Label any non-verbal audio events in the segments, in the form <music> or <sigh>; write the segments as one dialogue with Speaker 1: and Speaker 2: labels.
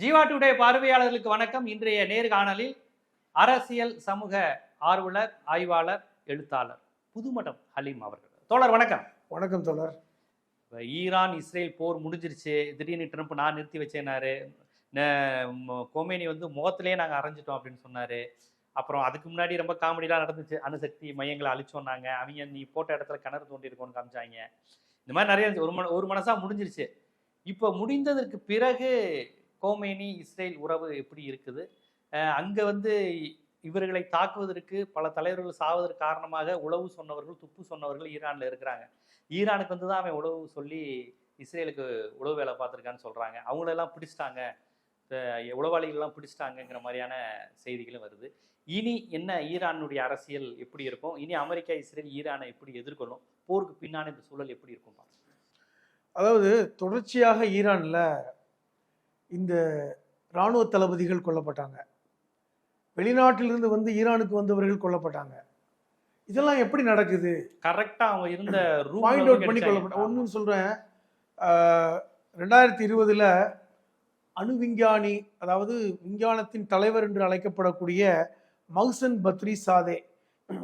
Speaker 1: Jeeva today பார்வையாளர்களுக்கு வணக்கம். இன்றைய நேர்காணலில் அரசியல் சமூக ஆர்வலர் ஆய்வாளர் எழுத்தாளர் புதுமடம் ஹலீம் அவர்கள். தோழர் வணக்கம்.
Speaker 2: வணக்கம் தோழர்.
Speaker 1: ஈரான் இஸ்ரேல் போர் முடிஞ்சிருச்சு. திடீர்னு ட்ரம்ப் நான் நிறுத்தி வச்சேனாரு. கொமேனி வந்து முகத்திலேயே நாங்கள் அரைஞ்சிட்டோம் அப்படின்னு சொன்னாரு. அப்புறம் அதுக்கு முன்னாடி ரொம்ப காமெடிலாம் நடந்துச்சு. அணுசக்தி மையங்களை அழிச்சோன்னாங்க. அவங்க நீ போட்ட இடத்துல கிணறு தோண்டி இருக்கோன்னு காமிச்சாங்க. இந்த மாதிரி நிறைய. ஒரு மன ஒரு மனசா முடிஞ்சிருச்சு. இப்போ முடிந்ததற்கு பிறகு கோமேனி இஸ்ரேல் உறவு எப்படி இருக்குது? அங்கே வந்து இவர்களை தாக்குவதற்கு பல தலைவர்கள் சாவதற்கு காரணமாக உளவு சொன்னவர்கள் துப்பு சொன்னவர்கள் ஈரானில் இருக்கிறாங்க. ஈரானுக்கு வந்து தான் அவன் உளவு சொல்லி இஸ்ரேலுக்கு உளவு வேலை பார்த்துருக்கான்னு சொல்கிறாங்க அவங்களெல்லாம் பிடிச்சிட்டாங்க. உளவாளிகள்லாம் பிடிச்சிட்டாங்கங்கிற மாதிரியான செய்திகளும் வருது. இனி என்ன ஈரானுடைய அரசியல் எப்படி இருக்கும்? இனி அமெரிக்கா இஸ்ரேல் ஈரானை எப்படி எதிர்கொள்ளும்? போருக்கு பின்னான இந்த சூழல் எப்படி இருக்கும்
Speaker 2: அதாவது தொடர்ச்சியாக ஈரானில் இந்த இராணுவ தளபதிகள் கொல்லப்பட்டாங்க. வெளிநாட்டிலிருந்து வந்து ஈரானுக்கு வந்தவர்கள் கொல்லப்பட்டாங்க. இதெல்லாம் எப்படி நடக்குது?
Speaker 1: கரெக்டா அவங்க இருந்த
Speaker 2: பாயிண்ட் அவுட் பண்ணி கொல்லப்பட்ட ஒன்றும் சொல்றேன். ஆஹ், ரெண்டாயிரத்தி இருபதுல அணு விஞ்ஞானி அதாவது விஞ்ஞானத்தின் தலைவர் என்று அழைக்கப்படக்கூடிய மௌசன் பத்ரி சாதே.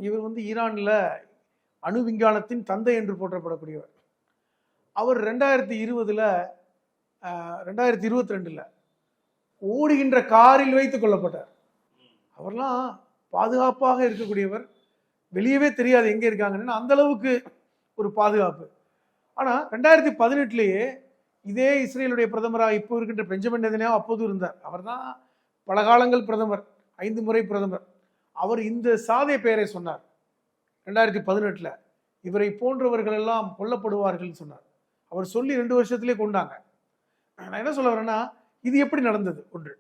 Speaker 2: இவர் வந்து ஈரான்ல அணு விஞ்ஞானத்தின் தந்தை என்று போற்றப்படக்கூடியவர். அவர் ரெண்டாயிரத்தி இருபதுல ரெண்டாயிரத்தி இருபத்தி ரெண்டில் ஓடுகின்ற காரில் வைத்து கொள்ளப்பட்டார். அவர்லாம் பாதுகாப்பாக இருக்கக்கூடியவர். வெளியவே தெரியாது எங்கே இருக்காங்கன்னு. அந்த அளவுக்கு ஒரு பாதுகாப்பு. ஆனால் ரெண்டாயிரத்தி பதினெட்டுலேயே இதே இஸ்ரேலுடைய பிரதமராக இப்போ இருக்கின்ற பெஞ்சமின் எதனையோ அப்போது இருந்தார். அவர் தான் பல காலங்கள் பிரதமர் ஐந்து முறை பிரதமர். அவர் இந்த சாதை பெயரை சொன்னார். ரெண்டாயிரத்தி பதினெட்டில் இவரை போன்றவர்கள் எல்லாம் கொல்லப்படுவார்கள் சொன்னார். அவர் சொல்லி ரெண்டு வருஷத்திலே கொண்டாங்க. நான் என்ன சொல்ல வரேன்னா இது எப்படி நடந்தது? ஒன்று.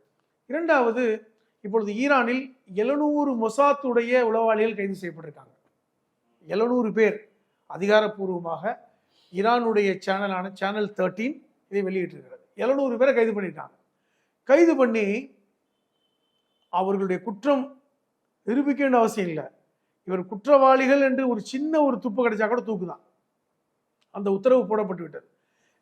Speaker 2: இரண்டாவது இப்பொழுது ஈரானில் எழுநூறு மொசாத்துடைய உளவாளிகள் கைது செய்யப்பட்டிருக்காங்க. எழுநூறு பேர் அதிகாரப்பூர்வமாக ஈரானுடைய சேனலான சேனல் தேர்ட்டீன் இதை வெளியிட்டிருக்கிறது. எழுநூறு பேரை கைது பண்ணியிருக்காங்க. கைது பண்ணி அவர்களுடைய குற்றம் நிரூபிக்க வேண்டிய அவசியம் இல்லை. இவர் குற்றவாளிகள் என்று ஒரு சின்ன ஒரு துப்பு கிடைச்சா கூட தூக்கு தான் அந்த உத்தரவு போடப்பட்டு விட்டது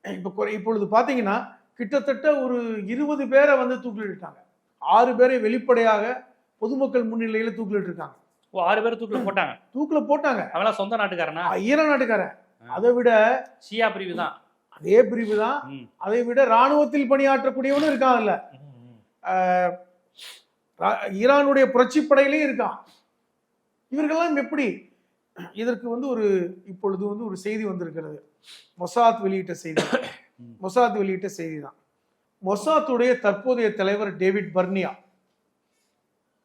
Speaker 2: இப்போ இப்பொழுது பார்த்தீங்கன்னா கிட்டத்தட்ட ஒரு இருபது பேரை வந்து தூக்கிலிட்டாங்க. ஆறு பேரை வெளிப்படையாக பொதுமக்கள் முன்னிலையில் தூக்கிலிட்டு இருக்காங்க
Speaker 1: ஓ ஆறு பேர் தூக்கில் போட்டாங்க.
Speaker 2: தூக்கில் போட்டாங்க.
Speaker 1: அவெல்லாம் சொந்த நாட்டுக்காரனா?
Speaker 2: ஈரான் நாட்டுக்காரன். அதை விட
Speaker 1: ஷியா பிரிவு தான்
Speaker 2: அதே பிரிவு தான். அதை விட ராணுவத்தில் பணியாற்றக்கூடியவனும் இருக்காங்கல்ல. ஆஹ் ரா- ஈரானுடைய புரட்சி படையிலையும் இருக்கான். இவர்களெல்லாம் எப்படி? இதற்கு வந்து ஒரு இப்பொழுது வந்து ஒரு செய்தி வந்திருக்கிறது. மொசாத் வெளியிட்ட செய்தி. மொசாத் வெளியிட்ட செய்தி தான் மொசாத்துடைய தற்போதைய தலைவர் டேவிட் பர்னியா.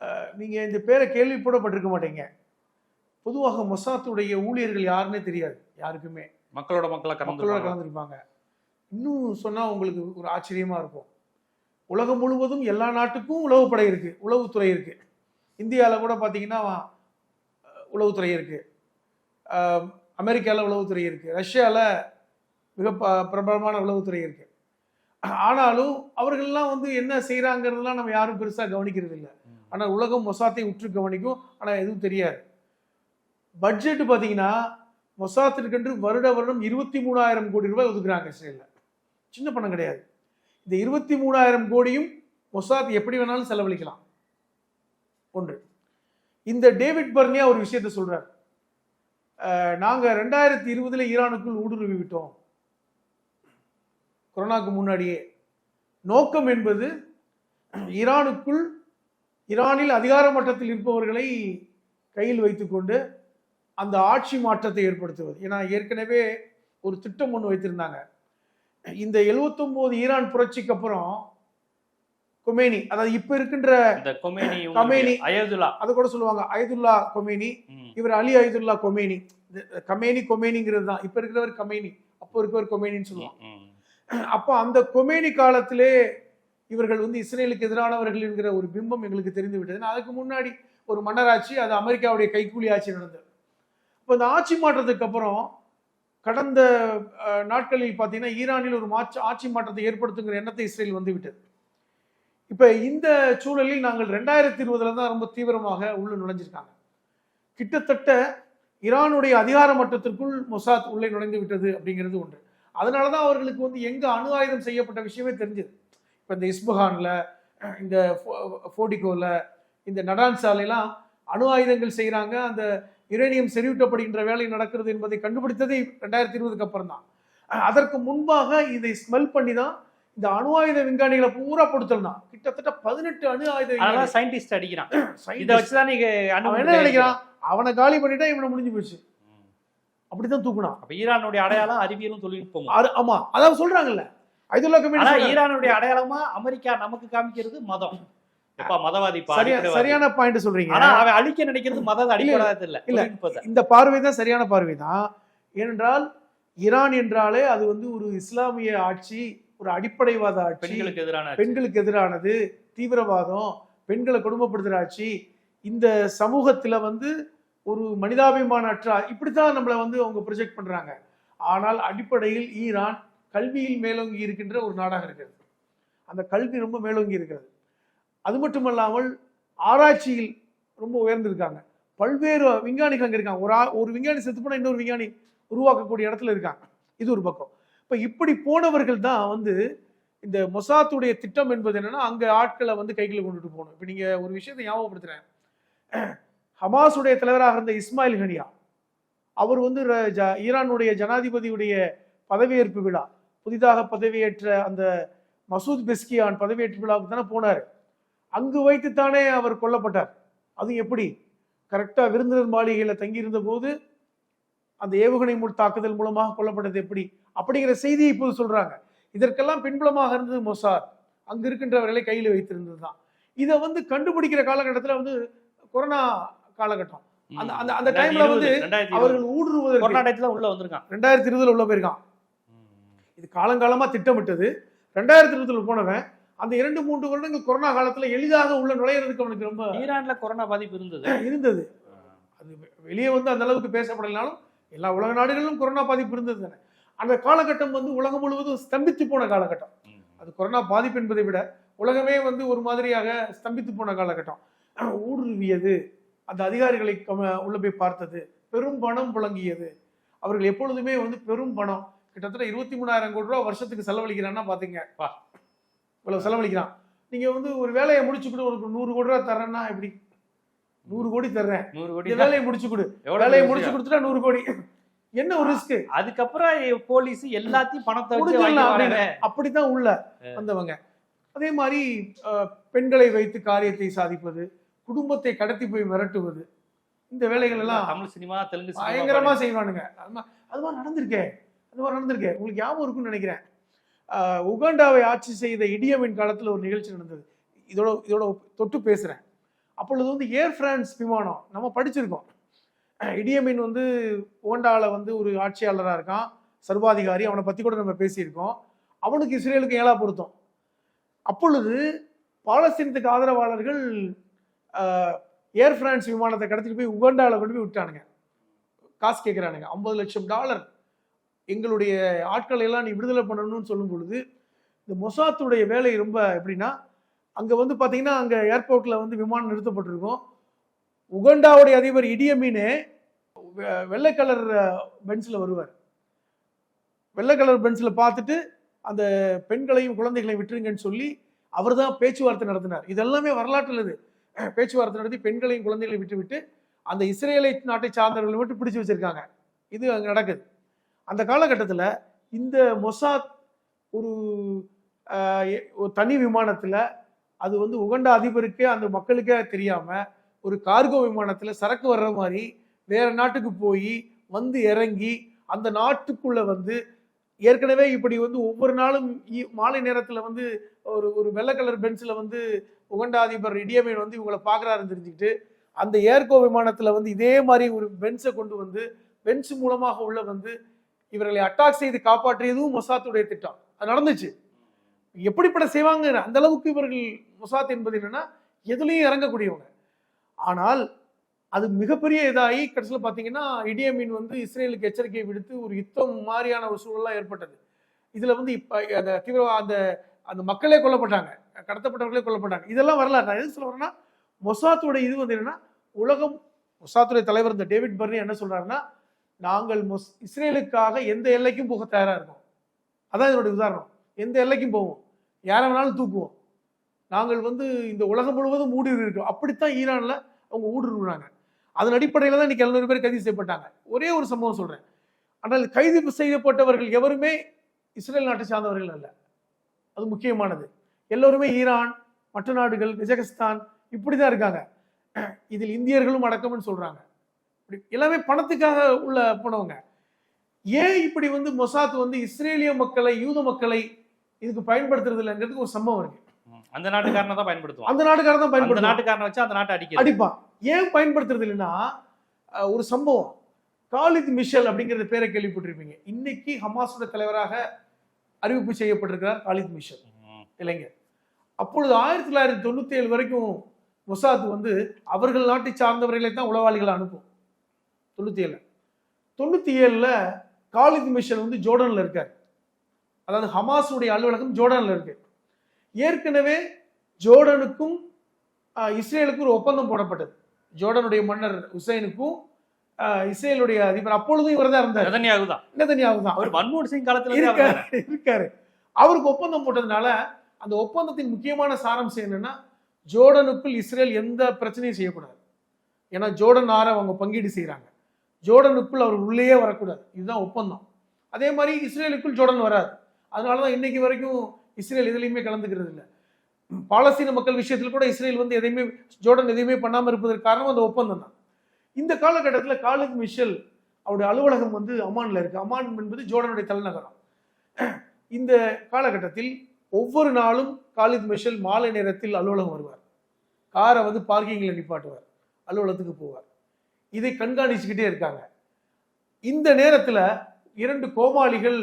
Speaker 2: ஆஹ் நீங்க இந்த பேரை கேள்விப்படப்பட்டிருக்க மாட்டீங்க. பொதுவாக மொசாத்துடைய ஊழியர்கள் யாருன்னே தெரியாது யாருக்குமே.
Speaker 1: மக்களோட மக்களா
Speaker 2: மக்களோட
Speaker 1: கலந்து
Speaker 2: கலந்துருப்பாங்க. இன்னும் சொன்னா உங்களுக்கு ஒரு ஆச்சரியமா இருக்கும். உலகம் முழுவதும் எல்லா நாட்டுக்கும் உளவுப்படை இருக்கு உளவுத்துறை இருக்கு. இந்தியாவில் கூட பார்த்தீங்கன்னா உளவுத்துறை இருக்கு. அஹ், அமெரிக்கால உளவுத்துறை இருக்கு. ரஷ்யால மிக ப- பிரபலமான உளவுத்துறை இருக்கு. ஆனாலும் அவர்கள்லாம் வந்து என்ன செய்கிறாங்கிறதுலாம் நம்ம யாரும் பெருசாக கவனிக்கிறது இல்லை. ஆனால் உலகம் மொசாத்தை உற்று கவனிக்கும். ஆனால் எதுவும் தெரியாது. பட்ஜெட் பார்த்தீங்கன்னா மொசாத்திற்கென்று வருட வருடம் இருபத்தி மூணாயிரம் கோடி ரூபாய் ஒதுக்குறாங்க இஸ்ரேலில். சின்ன பணம் கிடையாது. இந்த இருபத்தி மூணாயிரம் கோடியும் மொசாத் எப்படி வேணாலும் செலவழிக்கலாம். ஒன்று. இந்த டேவிட் பர்னியா ஒரு விஷயத்த சொல்றார். அஹ், நாங்க ரெண்டாயிரத்தி இருபதுல ஈரானுக்குள் ஊடுருவி விட்டோம் கொரோனாக்கு முன்னாடியே நோக்கம் என்பது ஈரானுக்குள் ஈரானில் அதிகார மட்டத்தில் இருப்பவர்களை கையில் வைத்துக்கொண்டு அந்த ஆட்சி மாற்றத்தை ஏற்படுத்துவது ஏன்னா ஏற்கனவே ஒரு திட்டம் ஒன்று வைத்திருந்தாங்க இந்த 79 ஈரான் புரட்சிக்கு அப்புறம் கொமேனி அதாவது இப்ப இருக்கின்ற
Speaker 1: கொமேனி. அயதுல்லா
Speaker 2: அதை கூட சொல்லுவாங்க அயதுல்லா கொமேனி. இவர் அலி அயதுல்லா கொமேனி கமேனி கொமேனிங்கிறது தான் இப்ப இருக்கிறவர் கமேனி அப்போ இருக்கவர் கொமேனின்னு சொல்லுவாங்க. அப்போ அந்த கொமேனி காலத்திலே இவர்கள் வந்து இஸ்ரேலுக்கு எதிரானவர்கள் என்கிற ஒரு பிம்பம் எங்களுக்கு தெரிந்து விட்டது. அதுக்கு முன்னாடி ஒரு மன்னராட்சி அது அமெரிக்காவுடைய கைக்கூலி ஆட்சி நடந்தது. இப்போ இந்த ஆட்சி மாற்றத்துக்கு அப்புறம் கடந்த நாட்களில் பார்த்தீங்கன்னா ஈரானில் ஒரு மாற்ற ஆட்சி மாற்றத்தை ஏற்படுத்துங்கிற எண்ணத்தை இஸ்ரேல் வந்து விட்டது. இப்போ இந்த சூழலில் நாங்கள் ரெண்டாயிரத்தி இருபதுல தான் ரொம்ப தீவிரமாக உள்ளே நுழைஞ்சிருக்காங்க. கிட்டத்தட்ட ஈரானுடைய அதிகார மட்டத்திற்குள் மொசாத் உள்ளே நுழைந்து விட்டது அப்படிங்கிறது ஒன்று. அதனால தான் அவர்களுக்கு வந்து எங்க அணு ஆயுதம் செய்யப்பட்ட விஷயமே தெரிஞ்சது. இப்போ இந்த இஸ்பஹான்ல இந்த ஃபோடிகோல இந்த நடான் சாலையெல்லாம் அணு ஆயுதங்கள் செய்கிறாங்க அந்த யுரேனியம் செறிவூட்டப்படுகின்ற வேலை நடக்கிறது என்பதை கண்டுபிடித்தது ரெண்டாயிரத்தி இருபதுக்கு அப்புறம் தான் அதற்கு முன்பாக இதை ஸ்மெல் பண்ணி தான் இந்த அணு ஆயுத விஞ்ஞானிகளை பூரா கொடுத்தல் தான் கிட்டத்தட்ட பதினெட்டு அணு ஆயுத
Speaker 1: சயின்டிஸ்ட் அடிக்கிறான். இதை. வச்சுதான் நீங்க
Speaker 2: அவன் என்ன நினைக்கிறான்? அவனை காலி பண்ணிட்டா இவனை முடிஞ்சு போச்சு. அப்படிதான் தூக்குனான்.
Speaker 1: அப்ப ஈரானுடைய அடையாளம் அறிவியலும் தொழில்நுட்பமும்
Speaker 2: அது- ஆமா அதான் சொல்றாங்கல்ல. ஐதுல்லா கமிட்டி
Speaker 1: ஈரானுடைய அடையாளமா அமெரிக்கா நமக்கு காமிக்கிறது மதம். மதவாதி.
Speaker 2: சரியான பாயிண்ட் சொல்றீங்க.
Speaker 1: ஆனா அவன் அழிக்க நினைக்கிறது மத அடிப்படாத இல்ல
Speaker 2: இல்ல. இந்த பார்வை தான் சரியான பார்வை தான். ஏனென்றால் ஈரான் என்றாலே அது வந்து ஒரு இஸ்லாமிய ஆட்சி ஒரு அடிப்படைவாத ஆட்சி.
Speaker 1: பெண்களுக்கு எதிரான
Speaker 2: பெண்களுக்கு எதிரானது தீவிரவாதம் பெண்களை கொடுமைப்படுத்துற ஆட்சி. இந்த சமூகத்துல வந்து ஒரு மனிதாபிமான அற்ற இப்படித்தான் நம்மளை வந்து அவங்க ப்ரொஜெக்ட் பண்றாங்க. ஆனால் அடிப்படையில் ஈரான் கல்வியில் மேலோங்கி இருக்கின்ற ஒரு நாடாக இருக்கிறது. அந்த கல்வி ரொம்ப மேலோங்கி இருக்கிறது. அது மட்டுமல்லாமல் ஆராய்ச்சியில் ரொம்ப உயர்ந்திருக்காங்க. பல்வேறு விஞ்ஞானிகள் அங்கே இருக்காங்க. ஒரு ஆ- ஒரு விஞ்ஞானி செத்து போனால் இன்னொரு விஞ்ஞானி உருவாக்கக்கூடிய இடத்துல இருக்காங்க. இது ஒரு பக்கம். இப்போ இப்படி போனவர்கள் தான் வந்து இந்த மொசாத்துடைய திட்டம் என்பது என்னன்னா அங்கே ஆட்களை வந்து கைக்குள்ள கொண்டுட்டு போகணும். இப்போ நீங்கள் ஒரு விஷயத்தை ஞாபகப்படுத்துகிறேன் ஹமாஸுடைய தலைவராக இருந்த இஸ்மாயில் ஹனியா அவர் வந்து ர- ஜ- ஈரானுடைய ஜனாதிபதியுடைய பதவியேற்பு விழா புதிதாக பதவியேற்ற அந்த மசூத் பெஸ்கியான் பதவியேற்பு விழாவுக்கு தானே போனார். அங்கு வைத்துத்தானே அவர் கொல்லப்பட்டார். அது எப்படி? கரெக்டாக விருந்தினர் மாளிகையில் தங்கியிருந்த போது அந்த ஏவுகணை முள் தாக்குதல் மூலமாக கொல்லப்பட்டது எப்படி? அப்படிங்கிற செய்தியை இப்போது சொல்கிறாங்க இதற்கெல்லாம் பின்புலமாக இருந்தது மொசாத் அங்கு இருக்கின்றவர்களை கையில் வைத்திருந்தது தான் இதை வந்து கண்டுபிடிக்கிற காலகட்டத்தில் வந்து கொரோனா காலகட்டம். அந்த- அந்த- அந்த timeல வந்து. அவர்கள் ஊடுருவதற்கு
Speaker 1: கொரோனா டயத்துல உள்ள வந்திருக்கான்.
Speaker 2: ரெண்டாயிரத்தி இருபதுல உள்ள போயிருக்கான். இது காலங்காலமா திட்டமிட்டது. ரெண்டாயிரத்தி இருபதுல போனவன் அந்த இரண்டு மூன்று வருடங்கள் கொரோனா காலத்துல எளிதாக உள்ள நுழையிறதுக்கு அவனுக்கு ரொம்ப
Speaker 1: ஈரான்ல கொரோனா பாதிப்பு இருந்தது. <laughs>
Speaker 2: இருந்தது. அது வெளியே வந்து அந்த அளவுக்கு பேசப்படலைனாலும் எல்லா உலக நாடுகளிலும் கொரோனா பாதிப்பு இருந்தது தானே. அந்த காலகட்டம் வந்து உலகம் முழுவதும் ஸ்தம்பித்து போன காலகட்டம். அது கொரோனா பாதிப்பு என்பதை விட உலகமே வந்து ஒரு மாதிரியாக ஸ்தம்பித்து போன காலகட்டம். ஊடுருவியது. அந்த அதிகாரிகளை உள்ள போய் பார்த்தது. பெரும் பணம் புழங்கியது. அவர்கள் எப்பொழுதுமே வந்து பெரும் பணம். கிட்டத்தட்ட இருபத்தி மூணாயிரம் கோடி ரூபா வருஷத்துக்கு செலவழிக்கிறான்னா பாத்தீங்க.
Speaker 1: பா.
Speaker 2: இவ்வளவு செலவழிக்கிறான். நீங்க வந்து ஒரு வேலையை முடிச்சு கொடு ஒரு நூறு கோடி ரூபா தர்றேன்னா எப்படி? நூறு கோடி தர்றேன்.
Speaker 1: நூறு கோடி
Speaker 2: வேலையை முடிச்சு கொடு. வேலையை முடிச்சு. கொடுத்துட்டா நூறு கோடி. என்ன ஒரு ரிஸ்க்
Speaker 1: அதுக்கப்புறம் போலீஸ் எல்லாத்தையும் பணத்தை வச்சு.
Speaker 2: அப்படித்தான் உள்ள வந்தவங்க. அதே மாதிரி பெண்களை வைத்து காரியத்தை சாதிப்பது குடும்பத்தை கடத்தி போய் மிரட்டுவது. இந்த வேலைகள் எல்லாம்
Speaker 1: தமிழ் சினிமா தெலுங்கு
Speaker 2: பயங்கரமா செய்வானுங்க. அது மாதிரி நடந்திருக்கே. அது மாதிரி நடந்திருக்கே. உங்களுக்கு ஞாபகம் இருக்கும்னு நினைக்கிறேன். உகாண்டாவை ஆட்சி செய்த இடியமின் காலத்துல ஒரு நிகழ்ச்சி நடந்தது. இதோட இதோட தொட்டு பேசுறேன். அப்பொழுது வந்து ஏர் பிரான்ஸ் விமானம் நம்ம படிச்சிருக்கோம். இடியமின் வந்து உகாண்டாவில் வந்து ஒரு ஆட்சியாளராக இருக்கான். சர்வாதிகாரி. அவனை பத்தி கூட நம்ம பேசியிருக்கோம். அவனுக்கு இஸ்ரேலுக்கு ஏலா பொருத்தம். அப்பொழுது பாலஸ்தீனத்துக்கு ஆதரவாளர்கள் ஏர் பிரான்ஸ் விமானத்தை கடத்திட்டு போய் உகண்டாவில் கொண்டு போய் விட்டானுங்க. காசு கேட்குறானுங்க ஐம்பது லட்சம் டாலர். எங்களுடைய ஆட்களை எல்லாம் நீ விடுதலை பண்ணணும்னு சொல்லும் பொழுது இந்த மொசாத்துடைய வேலை ரொம்ப எப்படின்னா அங்கே வந்து பார்த்தீங்கன்னா அங்கே ஏர்போர்ட்டில் வந்து விமானம் நிறுத்தப்பட்டிருக்கும். உகண்டாவுடைய அதிபர் இடியமீனே வெ- வெள்ளை கலர் பென்ஸில் வருவார். வெள்ளை கலர் பென்ஸில் பார்த்துட்டு அந்த பெண்களையும் குழந்தைகளையும் விட்டுருங்கன்னு சொல்லி அவர் தான் பேச்சுவார்த்தை நடத்தினார். இதெல்லாமே வரலாற்றில் இது. பேச்சுவார்த்தை நடத்தி பெண்களையும் குழந்தைகளையும் விட்டுவிட்டு அந்த இஸ்ரேலை நாட்டை சார்ந்தவர்களை மட்டும் பிடிச்சு வச்சிருக்காங்க. இது அங்கே நடக்குது. அந்த காலகட்டத்தில் இந்த மொசாத் ஒரு ஒரு தனி விமானத்தில் அது வந்து உகண்ட அதிபருக்கே அந்த மக்களுக்கே தெரியாமல் ஒரு கார்கோ விமானத்தில் சரக்கு வர்ற மாதிரி வேற நாட்டுக்கு போய் வந்து இறங்கி அந்த நாட்டுக்குள்ளே வந்து ஏற்கனவே இப்படி வந்து ஒவ்வொரு நாளும் மாலை நேரத்தில் வந்து ஒரு ஒரு வெள்ளை கலர் பென்சில் வந்து உகண்ட அதிபர் இடியமீன் வந்து இவங்களை பார்க்குறாருன்னு தெரிஞ்சுக்கிட்டு அந்த ஏர்கோ விமானத்தில் வந்து இதே மாதிரி ஒரு பென்ஸை கொண்டு வந்து பென்ஸ் மூலமாக உள்ள வந்து இவர்களை அட்டாக் செய்து காப்பாற்றியதும் மொசாத்துடைய திட்டம். அது நடந்துச்சு. எப்படிப்பட்ட செய்வாங்க அந்த அளவுக்கு இவர்கள் மொசாத் என்பது என்னன்னா எதுலையும் இறங்கக்கூடியவங்க. ஆனால் அது மிகப்பெரிய இதாகி கடைசியில் பார்த்தீங்கன்னா இடியமீன் வந்து இஸ்ரேலுக்கு எச்சரிக்கை விடுத்து ஒரு யுத்தம் மாதிரியான ஒரு சூழலாக ஏற்பட்டது. இதில் வந்து இப்போ அந்த தீவிர அந்த அந்த மக்களே கொல்லப்பட்டாங்க. கடத்தப்பட்டவர்களே கொல்லப்பட்டாங்க. இதெல்லாம் வரலாறு. நான் எது சொல்ல வரேன்னா மொசாத்துடைய இது வந்து என்னென்னா உலகம் மொசாத்துடைய தலைவர் இந்த டேவிட் பர்னி என்ன சொல்கிறாருன்னா நாங்கள் மொஸ் இஸ்ரேலுக்காக எந்த எல்லைக்கும் போக தயாராக இருக்கோம். அதான் இதனுடைய உதாரணம். எந்த எல்லைக்கும் போவோம். யாரை வேணாலும் தூக்குவோம். நாங்கள் வந்து இந்த உலகம் முழுவதும் ஊடுருவி இருக்கோம் அப்படித்தான் ஈரானில் அவங்க ஊடுருவுறாங்க அதன் அடிப்படையில் தான் இன்னைக்கு எழுநூறு பேர் கைது செய்யப்பட்டாங்க. ஒரே ஒரு சம்பவம் சொல்றேன். ஆனால் கைது செய்யப்பட்டவர்கள் எவருமே இஸ்ரேல் நாட்டை சார்ந்தவர்கள் அல்ல. அது முக்கியமானது. எல்லோருமே ஈரான் மற்ற நாடுகள் கஜகஸ்தான் இப்படி தான் இருக்காங்க. இதில் இந்தியர்களும் அடக்கம்னு சொல்றாங்க. இப்படி எல்லாமே பணத்துக்காக உள்ள போனவங்க. ஏன் இப்படி வந்து மொசாத் வந்து இஸ்ரேலிய மக்களை யூத மக்களை இதுக்கு பயன்படுத்துறது இல்லைங்கிறதுக்கு ஒரு சம்பவம் இருக்கு.
Speaker 1: அந்த நாட்டுக்காரனை தான் பயன்படுத்துவான்.
Speaker 2: அந்த நாட்டுக்காரர் தான்
Speaker 1: அந்த
Speaker 2: பயன்படுத்த
Speaker 1: நாட்டுக்காரனை வச்சு அந்த நாட்டை அடிக்கிறது.
Speaker 2: அடிப்பான். ஏன் பயன்படுத்துறது இல்லைன்னா ஒரு சம்பவம். காலித் மிஷல் அப்படிங்கிற பேரை கேள்விப்பட்டிருப்பீங்க. இன்னைக்கு ஹமாஸோட தலைவராக அறிவிப்பு செய்யப்பட்டிருக்கிறார் காலித் மிஷல். இளைஞர். அப்பொழுது ஆயிரத்தி தொள்ளாயிரத்தி தொண்ணூத்தி ஏழு வரைக்கும் மொசாத் வந்து அவர்கள் நாட்டை சார்ந்தவர்களை தான் உளவாளிகளை அனுப்பும். தொண்ணூத்தி ஏழு தொண்ணூத்தி ஏழுல காலித் மிஷல் வந்து ஜோர்டன்ல இருக்கார். அதாவது ஹமாஸுடைய அலுவலகம் ஜோர்டன்ல இருக்கு. ஏற்கனவே ஜோர்டனுக்கும் இஸ்ரேலுக்கும் ஒரு ஒப்பந்தம் போடப்பட்டது. ஜோர்டனுடைய மன்னர் ஹுசைனுக்கும் இஸ்ரேலுடைய அதிபர் அப்பொழுதும் இவர் தான் இருந்தார்.
Speaker 1: நெதன்யாகு தான்.
Speaker 2: நெதன்யாகு தான்.
Speaker 1: அவர் மன்மோகன் சிங் காலத்துல
Speaker 2: இருக்காரு. இருக்காரு. அவருக்கு ஒப்பந்தம் போட்டதுனால அந்த ஒப்பந்தத்தின் முக்கியமான சாராம்சம் என்னன்னா ஜோர்டனுக்குள் இஸ்ரேல் எந்த பிரச்சனையும் செய்யக்கூடாது. ஏன்னா ஜோர்டன் ஆற அவங்க பங்கீடு செய்றாங்க. ஜோர்டனுக்குள் அவர் உள்ளேயே வரக்கூடாது. இதுதான் ஒப்பந்தம். அதே மாதிரி இஸ்ரேலுக்குள் ஜோர்டன் வராது. அதனால தான் இன்னைக்கு வரைக்கும் இஸ்ரேல் எதுலையுமே கலந்துக்கிறது இல்லை பாலஸ்தீன மக்கள் விஷயத்தில் கூட இஸ்ரேல் வந்து எதையுமே ஜோர்டன் எதையுமே பண்ணாமல் இருப்பதற்கு காரணம் அந்த ஒப்பந்தம் தான். இந்த காலகட்டத்தில் காலித் மிஷல் அவருடைய அலுவலகம் வந்து அமானில் இருக்குது அமான் என்பது ஜோர்டனுடைய தலைநகரம். இந்த காலகட்டத்தில் ஒவ்வொரு நாளும் காலித் மிஷல் மாலை நேரத்தில் அலுவலகம் வருவார். காரை வந்து பார்க்கிங்கில் நிப்பாட்டுவார். அலுவலகத்துக்கு போவார். இதை கண்காணிச்சுக்கிட்டே இருக்காங்க. இந்த நேரத்தில் இரண்டு கோமாளிகள்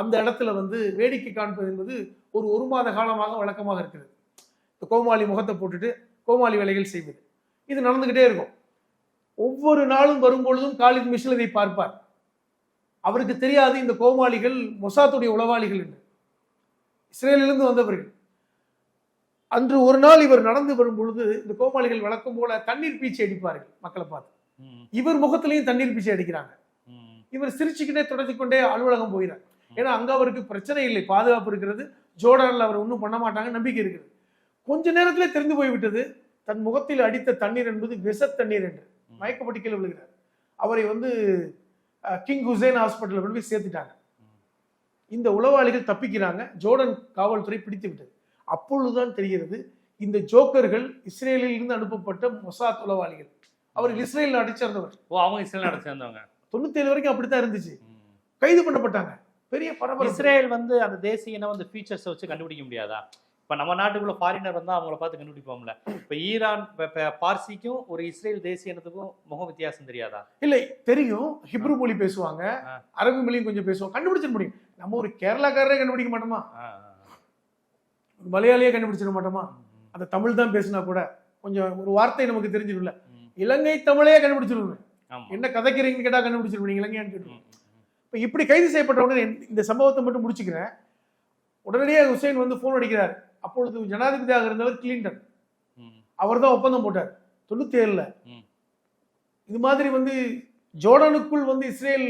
Speaker 2: அந்த இடத்துல வந்து வேடிக்கை காண்பது என்பது ஒரு ஒரு மாத காலமாக வழக்கமாக இருக்கிறது. இந்த கோமாளி முகத்தை போட்டுட்டு கோமாளி வேலைகள் செய்வது. இது நடந்துகிட்டே இருக்கும். ஒவ்வொரு நாளும் வரும்பொழுதும் காலித் மிஷல் இதை பார்ப்பார். அவருக்கு தெரியாது இந்த கோமாளிகள் மொசாத்துடைய உளவாளிகள் என்று. இஸ்ரேலிலிருந்து வந்தவர்கள். அன்று ஒரு நாள் இவர் நடந்து வரும் பொழுது இந்த கோமாளிகள் வழக்கம் போல தண்ணீர் பீச்சி அடிப்பார்கள் மக்களை பார்த்து. இவர் முகத்திலையும் தண்ணீர் பீச்சி அடிக்கிறாங்க. இவர் சிரிச்சுக்கிட்டே தொடர்ச்சி கொண்டே அலுவலகம் போகிறார். ஏன்னா அங்க அவருக்கு பிரச்சனை இல்லை பாதுகாப்பு இருக்கிறது ஜோர்டான்ல அவர் ஒன்றும் பண்ண மாட்டாங்க நம்பிக்கை இருக்குது. கொஞ்ச நேரத்திலே தெரிந்து போய்விட்டது தன் முகத்தில் அடித்த தண்ணீர் என்பது விஷ தண்ணீர் என்று. மயக்கப்பட்டு கீழே விழுகிறார். அவரை வந்து கிங் ஹுசைன் ஹாஸ்பிட்டலில் கொண்டு போய் சேர்த்துட்டாங்க. இந்த உளவாளிகள் தப்பிக்கிறாங்க ஜோர்டன் காவல்துறை பிடித்து விட்டது அப்பொழுதுதான் தெரிகிறது இந்த ஜோக்கர்கள் இஸ்ரேலில் இருந்து அனுப்பப்பட்ட மொசாத் உளவாளிகள். அவர்கள் இஸ்ரேல் நாட்டை சேர்ந்தவர்
Speaker 1: ஓ அவங்க இஸ்ரேல் நாட்டை சேர்ந்தவங்க
Speaker 2: தொண்ணூத்தி ஏழு வரைக்கும் அப்படித்தான் இருந்துச்சு. கைது பண்ணப்பட்டாங்க. பெரிய பரபரப்பு.
Speaker 1: இஸ்ரேல் வந்து அந்த தேசிய இனம் வந்து ஃபீச்சர்ஸ் வச்சு கண்டுபிடிக்க முடியாதா? இப்ப நம்ம நாட்டுக்குள்ள ஃபாரினர் வந்தா அவங்கள பார்த்து கண்டுபிடிப்போம்ல. இப்ப ஈரான் இப்ப- பார்சிக்கும் ஒரு இஸ்ரேல் தேசிய இனத்துக்கும் முக வித்தியாசம் தெரியாதா?
Speaker 2: இல்லை தெரியும். ஹிப்ரு மொழி பேசுவாங்க. அரபி மொழியும் கொஞ்சம் பேசுவாங்க. கண்டுபிடிச்சிட முடியும். நம்ம ஒரு கேரளாக்காரரே கண்டுபிடிக்க மாட்டோமா? ஒரு மலையாளியே கண்டுபிடிச்சிட மாட்டோமா. அந்த தமிழ் தான் பேசினா கூட கொஞ்சம் ஒரு வார்த்தை நமக்கு தெரிஞ்சிடும்ல. இலங்கை தமிழையே கண்டுபிடிச்சிருவேன்
Speaker 1: ஆமா.
Speaker 2: என்ன கதைக்கிறீங்கன்னு கேட்டா கண்டுபிடிச்சிருவீங்க இலங்கையான்னு கேட்டுருவோம். இப்போ இப்படி கைது செய்யப்பட்ட உடனே இந்த சம்பவத்தை மட்டும் முடிச்சுக்கிறேன். உடனடியாக ஹுசைன் வந்து போன் அடிக்கிறார். அப்பொழுது ஜனாதிபதியாக இருந்தவர் கிளின்டன். அவர் தான் ஒப்பந்தம் போட்டார். தொண்ணூத்தி ஏழுல. இது மாதிரி வந்து ஜோர்டானுக்குள் வந்து இஸ்ரேல்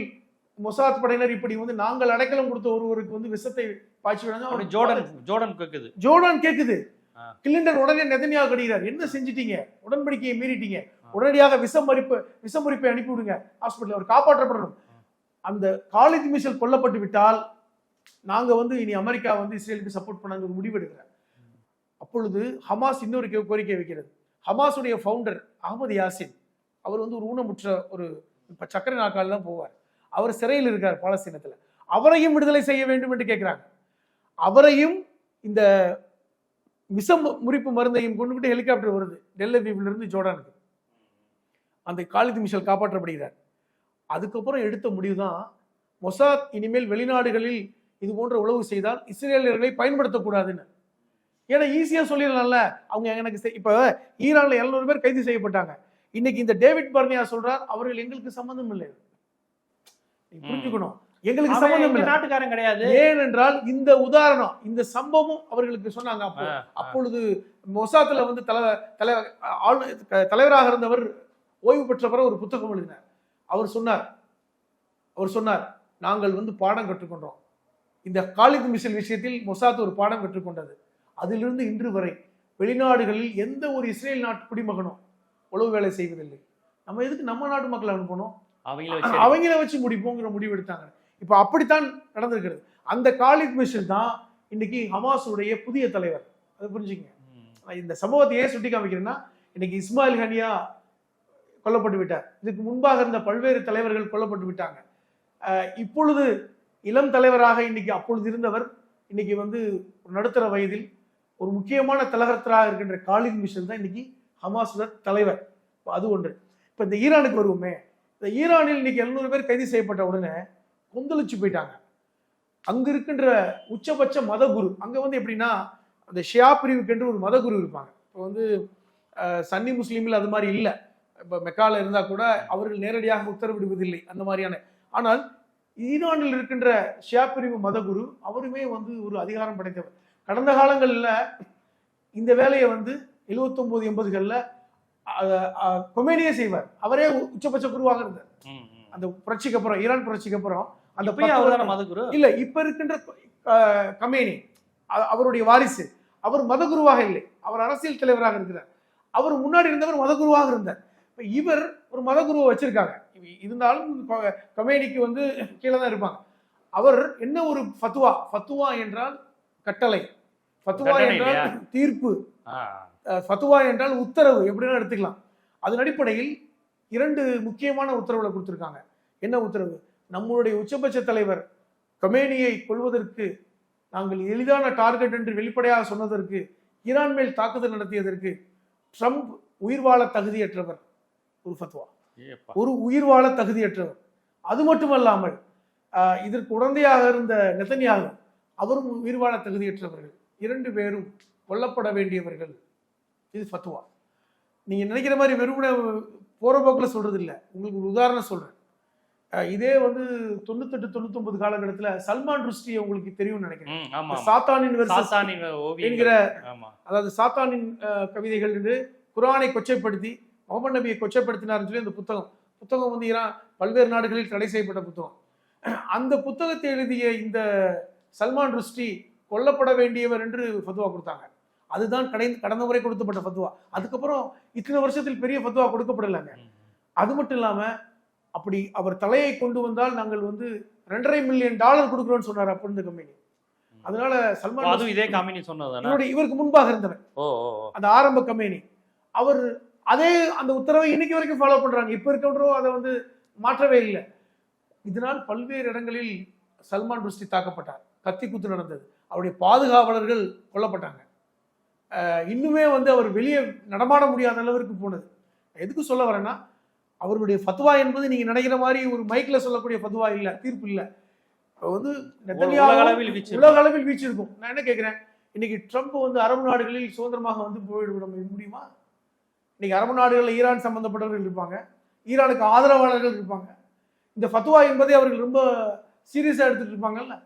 Speaker 2: மொசாத் படையினர் இப்படி வந்து நாங்கள் அடைக்கலம் கொடுத்த ஒருவருக்கு வந்து விஷத்தை பாய்ச்சி விடாங்க
Speaker 1: ஜோர்டன் ஜோர்டன் கேக்குது.
Speaker 2: ஜோர்டான் கேக்குது.
Speaker 1: ஆ.
Speaker 2: கிளின்டன் உடனே நெதன்யாக கடிகிறார் என்ன செஞ்சிட்டீங்க? உடன்படிக்கையை மீறிட்டீங்க. உடனடியாக விஷமரிப்பு விஷமுறிப்பை அனுப்பி விடுங்க ஹாஸ்பிட்டல் அவர் காப்பாற்றப்படணும். அந்த காலித் மிஷல் கொல்லப்பட்டு விட்டால் நாங்கள் வந்து இனி அமெரிக்கா வந்து இஸ்ரேலுக்கு சப்போர்ட் பண்ணாங்க ஒரு முடிவு அப்பொழுது ஹமாஸ் இன்னொரு கோரிக்கை வைக்கிறது. ஹமாஸுடைய ஃபவுண்டர் அகமது யாசின் அவர் வந்து ஒரு ஊனமுற்ற ஒரு இப்போ சக்கரை நாக்கால் தான் போவார். அவர் சிறையில் இருக்கார் பாலஸ்தீனத்தில். அவரையும் விடுதலை செய்ய வேண்டும் என்று கேட்குறாங்க. அவரையும் இந்த விஷம் முறிப்பு மருந்தையும் கொண்டுகிட்டு ஹெலிகாப்டர் வருது. டெல்லவீவ்ல இருந்து ஜோர்டானுக்கு. அந்த காலித் மிஷல் காப்பாற்றப்படுகிறார். அதுக்கப்புறம் எடுத்த முடிவு தான் மொசாத் இனிமேல் வெளிநாடுகளில் இது போன்ற உளவு செய்தால் இஸ்ரேலியர்களை பயன்படுத்தக்கூடாதுன்னு. ஏன்னா ஈஸியா சொல்லிடலாம்ல. அவங்க எனக்கு இப்ப ஈரான்ல 700 பேர் கைது செய்யப்பட்டாங்க. இன்னைக்கு இந்த டேவிட் பர்னியா சொல்றார் அவர்கள் எங்களுக்கு சம்பந்தம் இல்லை. புரிஞ்சுக்கணும். எங்களுக்கு சம்பந்தம் இல்லை.
Speaker 1: நாட்டுக்காரன் கிடையாது.
Speaker 2: ஏனென்றால் இந்த உதாரணம் இந்த சம்பவம் அவர்களுக்கு சொன்னாங்க அப்போ. அப்பொழுது மொசாத்துல வந்து தலைவர் தலைவராக இருந்தவர் ஓய்வு பெற்றவரை ஒரு புத்தகம் எழுதினார். அவர் சொன்னார். அவர் சொன்னார் நாங்கள் வந்து பாடம் கற்றுக்கொண்டோம். இந்த காலித் மிஷல் விஷயத்தில் மொசாத் ஒரு பாடம் பெற்றுக்கொண்டது அதிலிருந்து இன்று வரை வெளிநாடுகளில் எந்த ஒரு இஸ்ரேல் நாட்டு குடிமகனும் உளவு வேலை செய்வதில்லை. நம்ம எதுக்கு நம்ம நாட்டு மக்களை அனுப்பணும்?
Speaker 1: அவங்கள வச்சு
Speaker 2: அவங்கள வச்சு முடிப்போங்கிற முடிவு எடுத்தாங்க. இப்போ அப்படித்தான் நடந்திருக்கிறது. அந்த காலித் மிஷல் தான் இன்னைக்கு ஹமாஸுடைய புதிய தலைவர். அதை. நான் இந்த சம்பவத்தை ஏன் சுட்டி காமிக்கிறேன்னா இன்னைக்கு இஸ்மாயில் ஹனியா கொல்லப்பட்டு விட்டார். இதுக்கு முன்பாக இருந்த பல்வேறு தலைவர்கள் கொல்லப்பட்டு விட்டாங்க. இப்பொழுது இளம் தலைவராக இன்னைக்கு அப்பொழுது இருந்தவர் இன்னைக்கு வந்து ஒரு நடுத்தர வயதில் ஒரு முக்கியமான தலகர்த்தராக இருக்கின்ற காலித் மிஷன் தான் இன்னைக்கு ஹமாஸோட தலைவர். அது ஒன்று. இப்போ இந்த ஈரானுக்கு வருவோமே. இந்த ஈரானில் இன்னைக்கு எழுநூறு பேர் கைது செய்யப்பட்ட உடனே கொந்தளிச்சு போயிட்டாங்க. அங்க இருக்கின்ற உச்சபட்ச மதகுரு அங்க வந்து எப்படின்னா அந்த ஷியா பிரிவுக்கென்று ஒரு மதகுரு இருப்பாங்க. இப்போ வந்து சன்னி முஸ்லீமில் அது மாதிரி இல்லை. இப்போ மெக்கால இருந்தால் கூட அவர்கள் நேரடியாக உத்தரவிடுவதில்லை அந்த மாதிரியான. ஆனால் ஈரானில் இருக்கின்ற ஷியா பிரிவு மதகுரு அவருமே வந்து ஒரு அதிகாரம் படைத்தவர். கடந்த காலங்களில் இந்த வேலையை வந்து எழுவத்தொம்போது எண்பதுகளில் கொமேடியே செய்வார். அவரே உச்சபட்ச குருவாக இருந்தார். அந்த புரட்சிக்கு அப்புறம் ஈரான் புரட்சிக்கு அப்புறம் அந்த
Speaker 1: அவர்தானே
Speaker 2: வருடம்
Speaker 1: மதகுரு?
Speaker 2: இல்ல இப்ப இருக்கின்ற கமேனி அவருடைய வாரிசு. அவர் மதகுருவாக இல்லை. அவர் அரசியல் தலைவராக இருக்கிறார். அவர் முன்னாடி இருந்தவர் மதகுருவாக இருந்தார். இப்ப இவர் ஒரு மதகுருவை வச்சிருக்காங்க. இ- இருந்தாலும் கொ- கமேனிக்கு வந்து கீழே தான் இருப்பாங்க. அவர் என்ன ஒரு ஃபத்துவா? ஃபத்துவா என்றால் கட்டளை. ஃபத்துவா என்றால்? தீர்ப்பு. ஃபத்துவா என்றால் உத்தரவு. எப்படின்னா எடுத்துக்கலாம். அதன் அடிப்படையில் இரண்டு முக்கியமான உத்தரவுகளை கொடுத்திருக்காங்க. என்ன உத்தரவு? நம்மளுடைய உச்சபட்ச தலைவர் கமேனியை கொள்வதற்கு நாங்கள் எளிதான டார்கெட் என்று வெளிப்படையாக சொன்னதற்கு ஈரான் மேல் தாக்குதல் நடத்தியதற்கு ட்ரம்ப் உயிர் வாழ தகுதியற்றவர். ஒரு ஃபத்வா. ஒரு உயிர் வாழ தகுதியற்றவர். அது மட்டுமல்லாமல் இதற்கு உடந்தையாக இருந்த நெத்தனியாக அவரும் உயிர் வாழ தகுதியற்றவர்கள். இரண்டு பேரும் கொல்லப்பட வேண்டியவர்கள். இது ஃபத்வா நீங்க நினைக்கிற மாதிரி வெறுமனே போற போக்கில் சொல்றது இல்ல உங்களுக்கு ஒரு உதாரணம் சொல்றேன். அஹ், இதே வந்து தொண்ணூத்தெட்டு தொண்ணூத்தொன்பது காலகட்டத்துல சல்மான் ருஷ்டி உங்களுக்கு தெரியும்னு நினைக்கிறேன். சாத்தானின் என்கிற அதாவது சாத்தானின் கவிதைகள் என்று குரானை கொச்சைப்படுத்தி முகமது நபியை கொச்சைப்படுத்தினார்னு சொல்லி அந்த புத்தகம். புத்தகம் வந்து ஈரான் பல்வேறு நாடுகளில் தடை செய்யப்பட்ட புத்தகம். அந்த புத்தகத்தை எழுதிய இந்த சல்மான் ருஷ்டி கொல்லப்பட வேண்டியவர் என்று ஃபத்வா கொடுத்தாங்க. அதுதான் கடை கடந்த முறை கொடுக்கப்பட்ட ஃபத்வா. அதுக்கப்புறம் இத்தனை வருஷத்தில் பெரிய ஃபத்வா கொடுக்கப்படலைங்க. அது மட்டும் இல்லாம அப்படி அவர் தலையை கொண்டு வந்தால் நாங்கள் வந்து ரெண்டரை மில்லியன் டாலர் கொடுக்குறோம்னு சொன்னார் அப்போ இருந்த கம்பெனி. அதனால சல்மான்
Speaker 1: அதுவும் இதே சொன்னதுதானே?
Speaker 2: இவருடைய இவருக்கு முன்பாக இருந்தவர். அந்த ஆரம்ப கம்பெனி. அவர் அதே அந்த உத்தரவை இன்னைக்கு வரைக்கும் ஃபாலோ பண்றாங்க. இப்ப இருக்கவரும் அதை வந்து மாற்றவே இல்லை. இதனால் பல்வேறு இடங்களில் சல்மான் ருஷ்டி தாக்கப்பட்டார். கத்தி குத்து நடந்தது. அவருடைய பாதுகாவலர்கள் கொல்லப்பட்டாங்க. இன்னுமே வந்து அவர் வெளியே நடமாட முடியாத அளவிற்கு போனது. எதுக்கு சொல்ல வரேன்னா அவருடைய ஃபத்வா என்பது நீங்க நினைக்கிற மாதிரி ஒரு மைக்ல சொல்லக்கூடிய ஃபத்வா இல்ல தீர்ப்பு இல்ல. வந்து
Speaker 1: உலக அளவில் வீச்சு
Speaker 2: இருக்கும் நான் என்ன கேட்கிறேன்? இன்னைக்கு ட்ரம்ப் வந்து அரபு நாடுகளில் சுதந்திரமாக வந்து போயிட முடியுமா? இன்னைக்கு அரபு நாடுகளில் ஈரான் சம்பந்தப்பட்டவர்கள் இருப்பாங்க. ஈரானுக்கு ஆதரவாளர்கள் இருப்பாங்க. இந்த ஃபத்வா என்பதை அவர்கள் ரொம்ப சீரியஸாக எடுத்துட்டு இருப்பாங்கல்ல.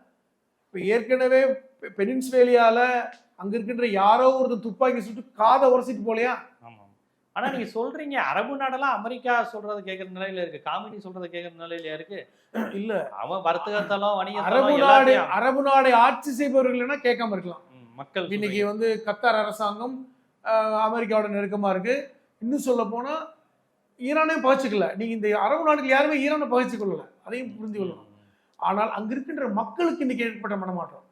Speaker 2: இப்போ ஏற்கனவே பெ- பெனின்ஸ்வேலியால அங்க இருக்கின்ற யாரோ ஒருத்தர் துப்பாக்கி சுட்டு காதை உரசிட்டு போலையா?
Speaker 1: ஆமா ஆனா நீங்க சொல்றீங்க அரபு நாடெல்லாம் அமெரிக்கா சொல்றத கேக்குற நிலையில இருக்கு. காமெடி சொல்றத கேக்குற நிலையில இருக்கு.
Speaker 2: இல்ல.
Speaker 1: அவன் வர்த்தகத்தலம்
Speaker 2: அரபு
Speaker 1: வணிகத்தலம்
Speaker 2: நாடு அரபு நாடை ஆட்சி செய்பவர்கள்னா கேட்காம இருக்கலாம்.
Speaker 1: மக்கள்
Speaker 2: இன்னைக்கு வந்து கத்தார் அரசாங்கம் அமெரிக்காவோட நெருக்கமா இருக்கு. இன்னும் சொல்ல போனால் ஈரானே பகிச்சுக்கல. நீங்கள் இந்த அரபு நாடுகள் யாருமே ஈரானை பகிச்சு அதையும் புரிந்து கொள்ளணும். ஆனால் அங்கே இருக்கின்ற மக்களுக்கு இன்னைக்கு ஏற்பட்ட மனமாற்றம்.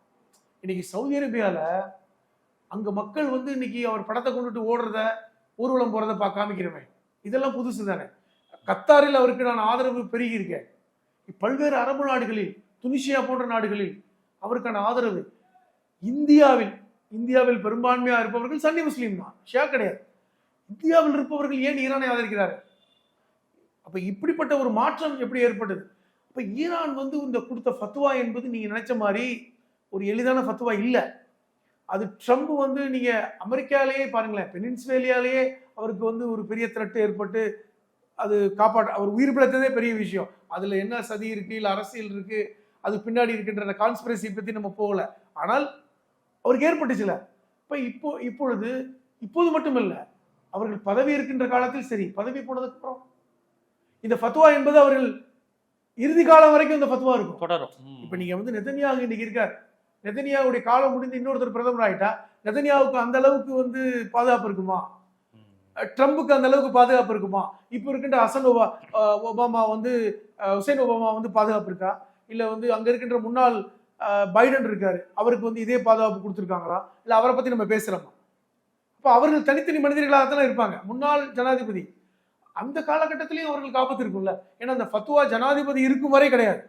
Speaker 2: இன்னைக்கு சவுதி அரேபியாவில் அங்கே மக்கள் வந்து இன்னைக்கு அவர் படத்தை கொண்டுட்டு ஓடுறத ஊர்வலம் போகிறத பா காமிக்கிறமே. இதெல்லாம் புதுசு தானே. கத்தாரில் அவருக்கு நான் ஆதரவு பெருகி இருக்கேன் பல்வேறு அரபு நாடுகளில் துனிசியா போன்ற நாடுகளில் அவருக்கான ஆதரவு. இந்தியாவில் இந்தியாவில் பெரும்பான்மையாக இருப்பவர்கள் சன்னி முஸ்லீம் தான். ஷியா கிடையாது. இந்தியாவில் இருப்பவர்கள் ஏன் ஈரானை ஆதரிக்கிறார்கள் அப்போ இப்படிப்பட்ட ஒரு மாற்றம் எப்படி ஏற்பட்டது? இப்போ ஈரான் வந்து இந்த கொடுத்த ஃபத்துவா என்பது நீங்கள் நினைச்ச மாதிரி ஒரு எளிதான ஃபத்துவா இல்லை. அது ட்ரம்ப் வந்து நீங்கள் அமெரிக்காலேயே பாருங்களேன் பெனின்ஸ்வேலியாலேயே அவருக்கு வந்து ஒரு பெரிய த்ரெட்டு ஏற்பட்டு அது காப்பாற்ற அவர் உயிர் பிழைத்ததே பெரிய விஷயம். அதில் என்ன சதி இருக்குது இல்லை அரசியல் இருக்குது அது பின்னாடி இருக்கின்ற கான்ஸ்பிரசி பற்றி நம்ம போகலை. ஆனால் அவருக்கு ஏற்பட்டுச்சுல. இப்போ இப்போ இப்பொழுது இப்போது மட்டும் இல்லை அவர்கள் பதவி இருக்கின்ற காலத்தில் சரி பதவி போனதுக்கு அப்புறம். இந்த ஃபத்வா என்பது அவர்கள் இறுதி காலம் வரைக்கும் இந்த ஃபத்வா இருக்கும்.
Speaker 1: தொடரும்.
Speaker 2: இப்ப நீங்க வந்து நெதன்யாகு இன்னைக்கு இருக்கார் நெதன்யாவுடைய காலம் முடிந்து இன்னொருத்தர் பிரதமர் ஆயிட்டா நெதன்யாவுக்கு அந்த அளவுக்கு வந்து பாதுகாப்பு இருக்குமா? ட்ரம்புக்கு அந்த அளவுக்கு பாதுகாப்பு இருக்குமா? இப்போ இருக்கின்ற ஹசன் ஒபா ஒபாமா வந்து ஹுசைன் ஒபாமா வந்து பாதுகாப்பு இருக்கா? இல்ல வந்து அங்க இருக்கின்ற முன்னாள் பைடன் இருக்காரு அவருக்கு வந்து இதே பாதுகாப்பு கொடுத்துருக்காங்களா? இல்ல அவரை பத்தி நம்ம பேசுறோமா அப்போ அவர்கள் தனித்தனி மனிதர்களாகத்தானே இருப்பாங்க. முன்னாள் ஜனாதிபதி. அந்த காலகட்டத்திலையும் அவர்களுக்கு ஆபத்து இருக்கும்ல. ஏன்னா அந்த ஃபத்துவா ஜனாதிபதி இருக்கும் வரை கிடையாது.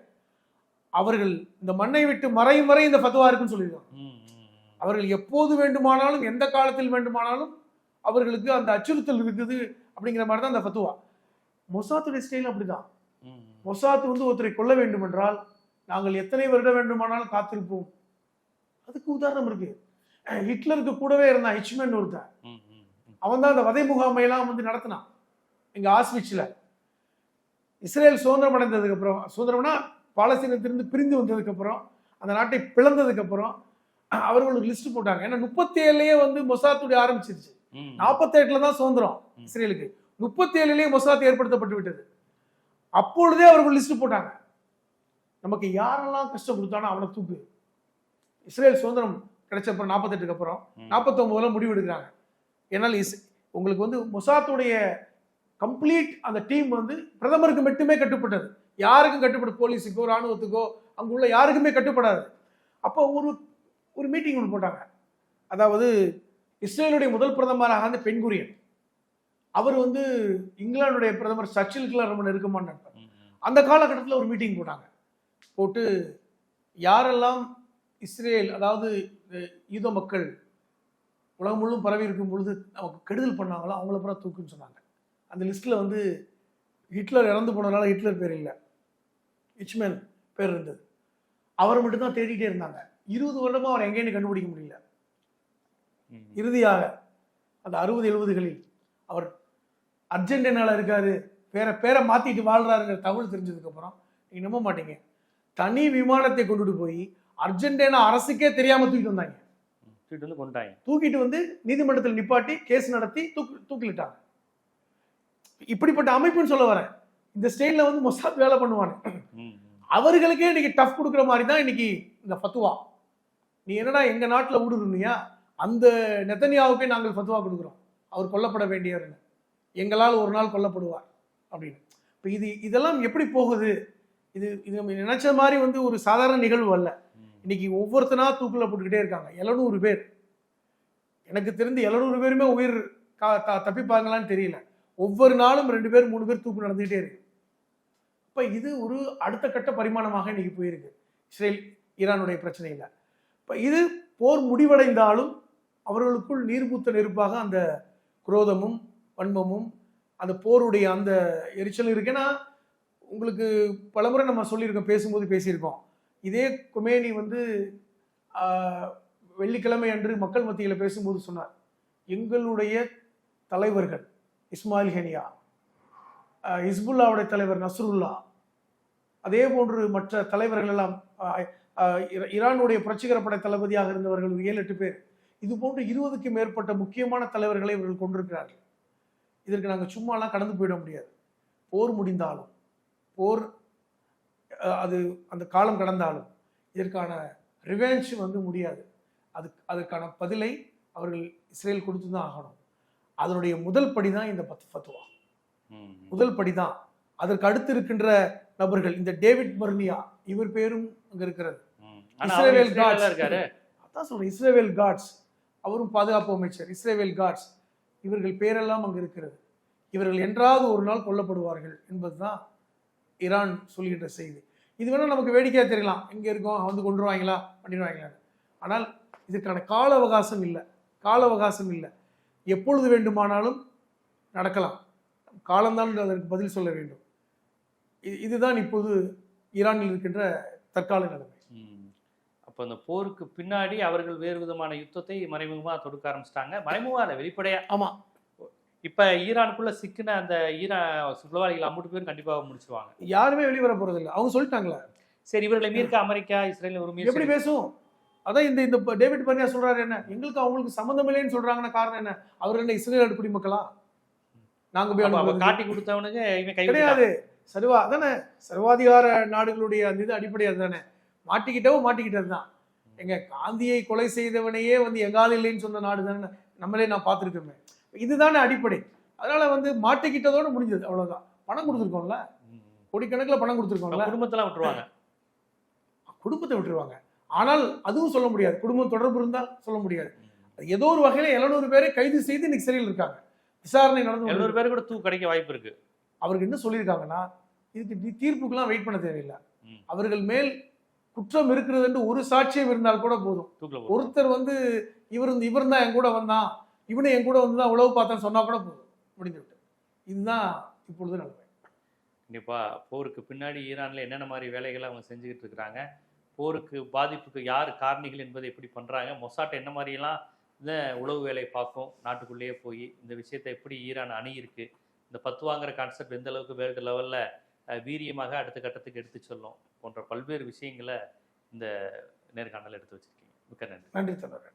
Speaker 2: அவர்கள் இந்த மண்ணை விட்டு மறையும் வரை இந்த ஃபத்துவா இருக்குன்னு சொல்லியிருக்காங்க. அவர்கள் எப்போது வேண்டுமானாலும் எந்த காலத்தில் வேண்டுமானாலும் அவர்களுக்கு அந்த அச்சுறுத்தல் இருக்குது அப்படிங்கிற மாதிரி தான் அந்த ஃபத்துவா. மொசாத்துடைய ஸ்டைல் அப்படிதான்.
Speaker 1: ம், ம்.
Speaker 2: மொசாத் வந்து ஒருத்தரை கொல்ல வேண்டும் என்றால் நாங்கள் எத்தனை வருடம் வேண்டுமானாலும் காத்திருப்போம். அதுக்கு உதாரணம் இருக்கு. ஹிட்லருக்கு கூடவே இருந்தான் ஹிச்மேன் ஒருத்தன். அவன் தான் அந்த வதை முகாமையெல்லாம் வந்து நடத்தினான். இங்க ஆஸ்விட்சில் இஸ்ரேல் சுதந்திரம் அடைந்ததுக்கு அப்புறம் சுதந்திரம்னா பாலஸ்தீனத்திலிருந்து பிரிந்து வந்ததுக்கு அப்புறம் அந்த நாட்டை பிளந்ததுக்கு அப்புறம் அவர்களுக்கு லிஸ்ட் போட்டாங்க. ஏன்னா முப்பத்தி ஏழுலயே வந்து மொசாத்துடைய ஆரம்பிச்சிருச்சு. நாற்பத்தெட்டுல தான் சுதந்திரம். இஸ்ரேலுக்கு. முப்பத்தி ஏழுலயே மொசாத் ஏற்படுத்தப்பட்டு விட்டது அப்பொழுதே அவர்கள் லிஸ்ட் போட்டாங்க. நமக்கு யாரெல்லாம் கஷ்டம் கொடுத்தானோ அவனை தூக்கு. இஸ்ரேல் சுதந்திரம் கிடைச்ச அப்புறம் நாற்பத்தெட்டுக்கு அப்புறம்
Speaker 1: ம்.
Speaker 2: நாற்பத்தொன்பதுல முடிவு எடுக்கிறாங்க. ஏன்னால் இஸ் உங்களுக்கு வந்து மொசாத்துடைய கம்ப்ளீட் அந்த டீம் வந்து பிரதமருக்கு மட்டுமே கட்டுப்பட்டது. யாருக்கும் கட்டுப்பட போலீஸுக்கோ ராணுவத்துக்கோ அங்குள்ள யாருக்குமே கட்டுப்படாது. அப்போ ஒரு ஒரு மீட்டிங் ஒன்று போட்டாங்க. அதாவது இஸ்ரேலுடைய முதல் பிரதமராக அந்த பெண்குரியன் அவர் வந்து இங்கிலாந்துடைய பிரதமர் சர்ச்சிலுக்குலாம் ரொம்ப நெருக்கமான
Speaker 1: ம்.
Speaker 2: அந்த காலகட்டத்தில் ஒரு மீட்டிங் போட்டாங்க. போட்டு யாரெல்லாம் இஸ்ரேல் அதாவது யூத மக்கள் உலகம் முழுவதும் பரவி இருக்கும் பொழுது நமக்கு கெடுதல் பண்ணாங்களோ அவங்கள பூரா தூக்குன்னு சொன்னாங்க. அந்த லிஸ்ட்டில் வந்து ஹிட்லர் இறந்து போனதுனால ஹிட்லர் பேர் இல்லை. ஹிச்மேன் பேர் இருந்தது. அவரை மட்டும்தான் தேடிட்டே இருந்தாங்க. இருபது வருடமா அவர் எங்கேன்னு கண்டுபிடிக்க முடியல. இறுதியாக அந்த அறுபது எழுபதுகளில் அவர் அர்ஜென்டினால இருக்காரு பேரை பேரை மாத்திட்டு வாழ்றாருங்கிற தகவல் தெரிஞ்சதுக்கு அப்புறம் நீங்க நம்ப மாட்டீங்க. தனி விமானத்தை கொண்டுட்டு போய் அர்ஜென்டினா அரசுக்கே தெரியாம தூக்கிட்டு வந்தாங்க.
Speaker 1: தூக்கிட்டு வந்து கொண்டாங்க
Speaker 2: தூக்கிட்டு வந்து நீதிமன்றத்தில் நிப்பாட்டி கேஸ் நடத்தி தூக்கு தூக்கிலிட்டாங்க. இப்படிப்பட்ட அமைப்புன்னு சொல்ல வரேன். இந்த ஸ்டைல்ல வந்து மொசாத் வேலை
Speaker 1: ம்.
Speaker 2: அவர்களுக்கே இன்னைக்கு டஃப் கொடுக்குற மாதிரி தான் இன்னைக்கு இந்த ஃபத்துவா. நீ என்னடா எங்க நாட்டுல ஊடுருவியா அந்த நெத்தனியாவுக்கே நாங்கள் ஃபத்துவா கொடுக்குறோம். அவர் கொல்லப்பட வேண்டியவர்னு எங்களால் ஒரு நாள் கொல்லப்படுவார் அப்படின்னு. இப்போ இது இதெல்லாம் எப்படி போகுது? இது இது நம்ம நினைச்ச மாதிரி வந்து ஒரு சாதாரண நிகழ்வு அல்ல. இன்னைக்கு ஒவ்வொருத்தனா தூக்கில் போட்டுக்கிட்டே இருக்காங்க. எழுநூறு பேர். எனக்கு தெரிந்து எழுநூறு பேருமே உயிர் கா- தப்பிப்பாங்களான்னு தெரியல. ஒவ்வொரு நாளும் ரெண்டு பேர் மூணு பேர் தூக்கு நடந்துகிட்டே இருக்கு. இப்போ இது ஒரு அடுத்த கட்ட பரிமாணமாக இன்னைக்கு போயிருக்கு. இஸ்ரேல் ஈரானுடைய பிரச்சனையில். இப்போ இது போர் முடிவடைந்தாலும் அவர்களுக்குள் நீர்பூத்த நெருப்பாக அந்த குரோதமும் வன்மமும் அந்த போருடைய அந்த எரிச்சல் இருக்கு. ஏன்னா உங்களுக்கு பலமுறை நம்ம சொல்லியிருக்கோம் பேசும்போது பேசியிருக்கோம். இதே குமேனி வந்து வெள்ளிக்கிழமை அன்று மக்கள் மத்தியில் பேசும்போது சொன்னார் எங்களுடைய தலைவர்கள் இஸ்மாயில் ஹெனியா ஹிஸ்புல்லாவுடைய தலைவர் நஸ்ருல்லா அதே போன்று மற்ற தலைவர்கள் எல்லாம் ஈரானுடைய புரட்சிகர படை தளபதியாக இருந்தவர்கள் ஒரு ஏழு எட்டு பேர். இது போன்று இருபதுக்கு மேற்பட்ட முக்கியமான தலைவர்களை இவர்கள் கொண்டிருக்கிறார்கள். இதற்கு நாங்கள் சும்மாலாம் கடந்து போயிட முடியாது. போர் முடிந்தாலும் போர் அது அந்த காலம் கடந்தாலும் இதற்கான ரிவெஞ்ச் வந்து முடியாது. அது அதற்கான பதிலை அவர்கள் இஸ்ரேல் கொடுத்து தான் ஆகணும். அதனுடைய முதல் படி தான் இந்த பத் ஃபத்துவா. முதல் படி தான் அதற்கு அடுத்து இருக்கின்ற நபர்கள் இந்த டேவிட் பர்னியா இவர் பேரும் அங்க இருக்கிறது
Speaker 1: இஸ்ரேல்ல
Speaker 2: காட்ஸ். அதான் சொல்றேன் இஸ்ரேவேல் காட்ஸ் அவரும் பாதுகாப்பு அமைச்சர் இஸ்ரேவேல் காட்ஸ் இவர்கள் பேரெல்லாம் அங்கு இருக்கிறது. இவர்கள் என்றாவது ஒரு நாள் கொல்லப்படுவார்கள் என்பதுதான் ஈரான் சொல்கின்ற செய்தி. இது வேணா நமக்கு வேடிக்கையா தெரியலாம். எங்க இருக்கோம் வந்து கொண்டுருவாங்களா? பண்ணிடுவாங்களா? ஆனால் இதுக்கான கால அவகாசம் இல்லை. கால அவகாசம் இல்லை. எப்பொழுது வேண்டுமானாலும் நடக்கலாம். காலம்தான் அதற்கு பதில் சொல்ல வேண்டும். இது- இதுதான் இப்போது ஈரானில் இருக்கின்ற தற்கால நிலைமை.
Speaker 1: அப்ப அந்த போருக்கு பின்னாடி அவர்கள் வேறு விதமான யுத்தத்தை மறைமுகமா தொடுக்க ஆரம்பிச்சிட்டாங்க. மறைமுகமா இல்ல வெளிப்படையா?
Speaker 2: ஆமா.
Speaker 1: இப்ப ஈரானுக்குள்ள சிக்கின அந்த ஈரான் சுற்றுலாவாளிகள் அம்புட்டு பேரும் கண்டிப்பா முடிச்சிருவாங்க.
Speaker 2: யாருமே வெளியே வர போறது இல்லை. அவங்க சொல்லிட்டாங்களே.
Speaker 1: சரி இவர்களை மீட்க அமெரிக்கா இஸ்ரேல் ஒரு
Speaker 2: எப்படி பேசும் அதான் இந்த இந்த டேவிட் பர்னியா சொல்றாரு என்ன? எங்களுக்கு அவங்களுக்கு சம்மந்தம் இல்லைன்னு சொல்றாங்கன்னா காரணம் என்ன? அவர் என்ன இஸ்ரேல் குடிமக்களா? நாங்க போய்?
Speaker 1: காட்டி கொடுத்தவனுக்கு இவன் கை
Speaker 2: கிடையாது. சர்வா அதானே? சர்வாதிகார நாடுகளுடைய அந்த இது அடிப்படை அதுதானே மாட்டிக்கிட்டவும் மாட்டிக்கிட்டது தான். எங்க காந்தியை கொலை செய்தவனையே வந்து எங்கால இல்லைன்னு சொன்ன நாடு தானே? நம்மளே நான் பார்த்துருக்கோமே. இதுதானே அடிப்படை. அதனால வந்து மாட்டிக்கிட்டதோட முடிஞ்சது அவ்வளவுதான். பணம் கொடுத்துருக்கோம்ல. கோடிக்கணக்கில் பணம் கொடுத்துருக்கோம்ல?
Speaker 1: குடும்பத்தெல்லாம் விட்டுருவாங்க.
Speaker 2: குடும்பத்தை விட்டுருவாங்க. ஆனால் அதுவும் சொல்ல முடியாது. குடும்பம் தொடர்பு இருந்தால் சொல்ல முடியாது. ஏதோ ஒரு வகையில எழுநூறு பேரை கைது செய்து இன்னைக்கு சிறையில் இருக்காங்க. விசாரணை நடந்து
Speaker 1: எழுநூறு. பேர் கூட தூக்கு கிடைக்க வாய்ப்பு இருக்கு.
Speaker 2: அவருக்கு என்ன சொல்லியிருக்காங்கன்னா இதுக்கு தீர்ப்புக்கெல்லாம் வெயிட் பண்ண தேவையில்லை. அவர்கள் மேல் குற்றம் இருக்கிறது என்று ஒரு சாட்சியம் இருந்தால் கூட போதும். ஒருத்தர் வந்து இவர் இவர் தான் என் கூட வந்தான். இவனு என் கூட வந்து தான் உழவு பார்த்தான்னு சொன்னா கூட போதும் முடிஞ்சு விட்டு இதுதான் இப்பொழுது நிலைமை
Speaker 1: கண்டிப்பா. போருக்கு பின்னாடி ஈரான்ல என்னென்ன மாதிரி வேலைகளை அவங்க செஞ்சுக்கிட்டு இருக்கிறாங்க போருக்கு பாதிப்புக்கு யார் காரணிகள் என்பதை எப்படி பண்றாங்க மொசாட் என்ன மாதிரியெல்லாம் இந்த உளவு வேலை பார்க்கும் நாட்டுக்குள்ளேயே போய் இந்த விஷயத்தை எப்படி ஈரான் அணுகிருக்கு இந்த பத்துவாங்கிற கான்செப்ட் எந்த அளவுக்கு வேர்ல்டு லெவல்ல வீரியமாக அடுத்த கட்டத்துக்கு எடுத்து சொல்லும் போன்ற பல்வேறு விஷயங்களை இந்த நேர்காணல் எடுத்து வச்சிருக்கீங்க. மிக்க நன்றி.
Speaker 2: நன்றி தலைவர்